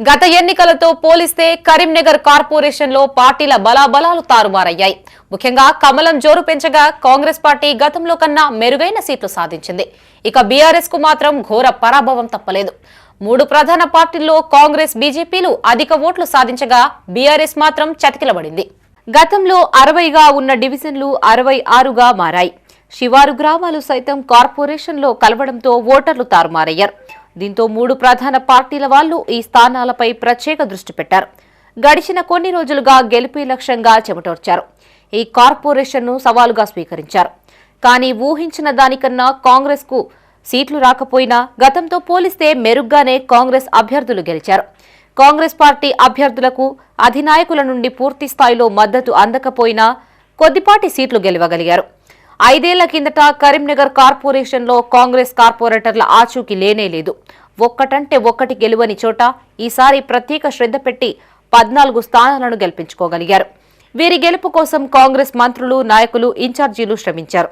గత ఎన్నికలతో పోలిస్తే కరీంనగర్ కార్పొరేషన్లో పార్టీల బలాబలాలు తారుమారయ్యాయి. ముఖ్యంగా కమలం జోరు పెంచగా కాంగ్రెస్ పార్టీ గతంలో కన్నా మెరుగైన సీట్లు సాధించింది. ఇక బీఆర్ఎస్కు మాత్రం ఘోర పరాభవం తప్పలేదు. మూడు ప్రధాన పార్టీల్లో కాంగ్రెస్ బీజేపీలు అధిక ఓట్లు సాధించగా బీఆర్ఎస్ మాత్రం చతికిలబడింది. గతంలో అరవైగా ఉన్న డివిజన్లు అరవై ఆరుగా మారాయి. శివారు గ్రామాలు సైతం కార్పొరేషన్లో కలవడంతో ఓటర్లు తారుమారయ్యారు. దీంతో మూడు ప్రధాన పార్టీల వాళ్ళు ఈ స్థానాలపై ప్రత్యేక దృష్టి పెట్టారు. గడిచిన కొన్ని రోజులుగా గెలిపి లక్ష్యంగా చెమటోర్చారు. ఈ కార్పొరేషన్ను సవాలుగా స్వీకరించారు. కానీ ఊహించిన దానికన్నా కాంగ్రెస్కు సీట్లు రాకపోయినా గతంతో పోలిస్తే మెరుగ్గానే కాంగ్రెస్ అభ్యర్థులు గెలిచారు. కాంగ్రెస్ పార్టీ అభ్యర్థులకు అధినాయకుల నుండి పూర్తి స్థాయిలో మద్దతు అందకపోయినా కొద్దిపాటి సీట్లు గెలవగలిగారు. ఐదేళ్ళ కిందట కరీంనగర్ కార్పొరేషన్లో కాంగ్రెస్ కార్పొరేటర్ల ఆచూకీ లేనే లేదు. ఒక్కటంటే ఒక్కటి గెలువని చోట ఈసారి ప్రత్యేక శ్రద్ధ పెట్టి పద్నాలుగు స్థానాలను గెలిపించుకోగలిగారు. వీరి గెలుపు కోసం కాంగ్రెస్ మంత్రులు నాయకులు ఇన్ఛార్జీలు శ్రమించారు.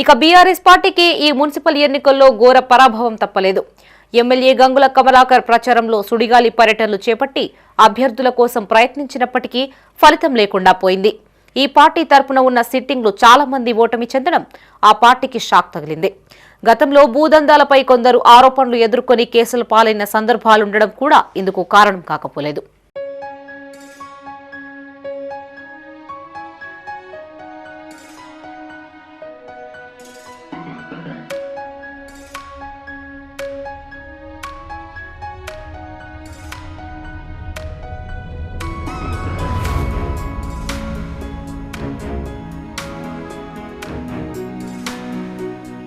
ఇక బీఆర్ఎస్ పార్టీకి ఈ మున్సిపల్ ఎన్నికల్లో ఘోర పరాభవం తప్పలేదు. ఎమ్మెల్యే గంగుల కమలాకర్ ప్రచారంలో సుడిగాలి పర్యటనలు చేపట్టి అభ్యర్థుల కోసం ప్రయత్నించినప్పటికీ ఫలితం లేకుండా పోయింది. ఈ పార్టీ తరపున ఉన్న సిట్టింగ్లు చాలా మంది ఓటమి చెందడం ఆ పార్టీకి షాక్ తగిలింది. గతంలో భూదందాలపై కొందరు ఆరోపణలు ఎదుర్కొని కేసులు పాలైన సందర్భాలుండడం కూడా ఇందుకు కారణం కాకపోలేదు.